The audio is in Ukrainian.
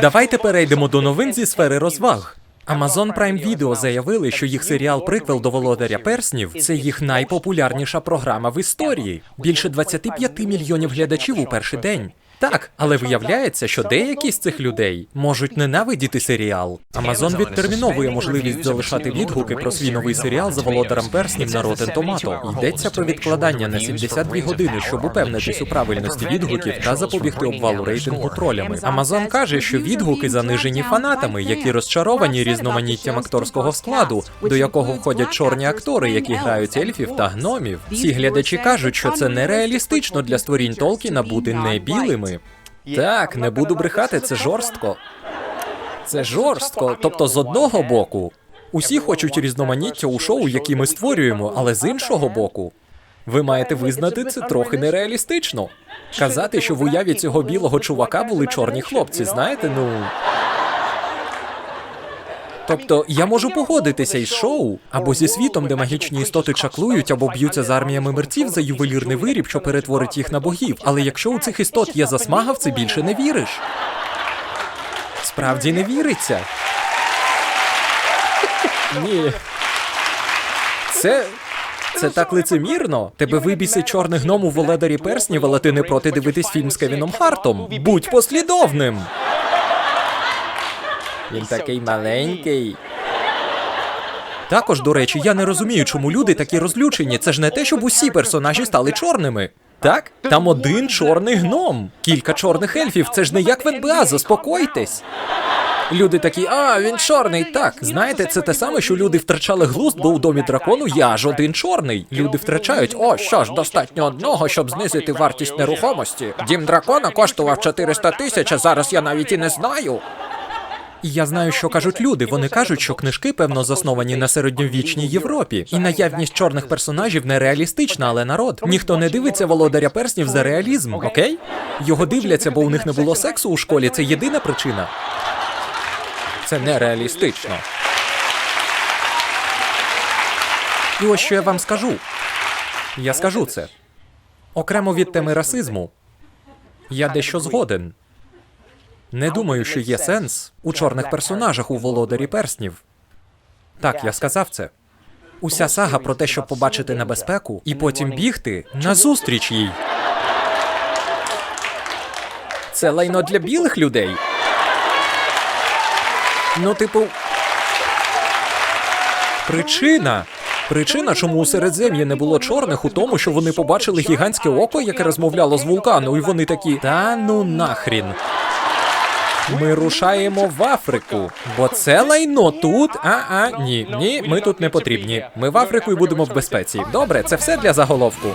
Давайте перейдемо до новин зі сфери розваг. Amazon Prime Video заявили, що їх серіал Приквел до Володаря Перснів це їх найпопулярніша програма в історії. Більше 25 мільйонів глядачів у перший день. Так, але виявляється, що деякі з цих людей можуть ненавидіти серіал. Amazon відтерміновує можливість залишати відгуки про свій новий серіал за володарем перснів на Rotten Tomato. Йдеться про відкладання на 72 години, щоб упевнитись у правильності відгуків та запобігти обвалу рейтингу тролями. Amazon каже, що відгуки занижені фанатами, які розчаровані різноманіттям акторського складу, до якого входять чорні актори, які грають ельфів та гномів. Ці глядачі кажуть, що це нереалістично для створінь Толкіна бути не білими. Так, не буду брехати, це жорстко. Це жорстко. Тобто, з одного боку, усі хочуть різноманіття у шоу, які ми створюємо, але з іншого боку, ви маєте визнати це трохи нереалістично. Казати, що в уяві цього білого чувака були чорні хлопці, знаєте, ну. Тобто я можу погодитися із шоу або зі світом, де магічні істоти чаклують або б'ються з арміями мерців за ювелірний виріб, що перетворить їх на богів. Але якщо у цих істот є засмага, в це більше не віриш. Справді не віриться. Ні. Це. Це так лицемірно. Тебе вибісить чорний гном у володарі перснів, але ти не проти дивитись фільм з Кевіном Хартом. Будь послідовним. Він такий маленький. Також, до речі, я не розумію, чому люди такі розлючені. Це ж не те, щоб усі персонажі стали чорними. Так? Там один чорний гном, кілька чорних ельфів. Це ж не як в НБА, заспокойтесь. Люди такі, а він чорний. Так, знаєте, це те саме, що люди втрачали глузд, бо у домі дракону я ж один чорний. Люди втрачають, о, що ж, достатньо одного, щоб знизити вартість нерухомості. Дім дракона коштував 400 тисяч, а зараз я навіть і не знаю. І я знаю, що кажуть люди. Вони кажуть, що книжки, певно, засновані на середньовічній Європі. І наявність чорних персонажів нереалістична, але народ. Ніхто не дивиться володаря перснів за реалізм, окей? Його дивляться, бо у них не було сексу у школі. Це єдина причина. Це нереалістично. І ось що я вам скажу. Я скажу це. Окремо від теми расизму. Я дещо згоден. Не думаю, що є сенс у чорних персонажах у володарі перснів. Так, я сказав це. Уся сага про те, щоб побачити небезпеку і потім бігти назустріч їй. Це лайно для білих людей. Ну, типу. Причина. Причина, чому у Середзем'ї не було чорних, у тому, що вони побачили гігантське око, яке розмовляло з вулкану, і вони такі. Та ну нахрін. Ми рушаємо в Африку, бо це лайно тут. А-а, ні, ні, ми тут не потрібні. Ми в Африку і будемо в безпеці. Добре, це все для заголовку.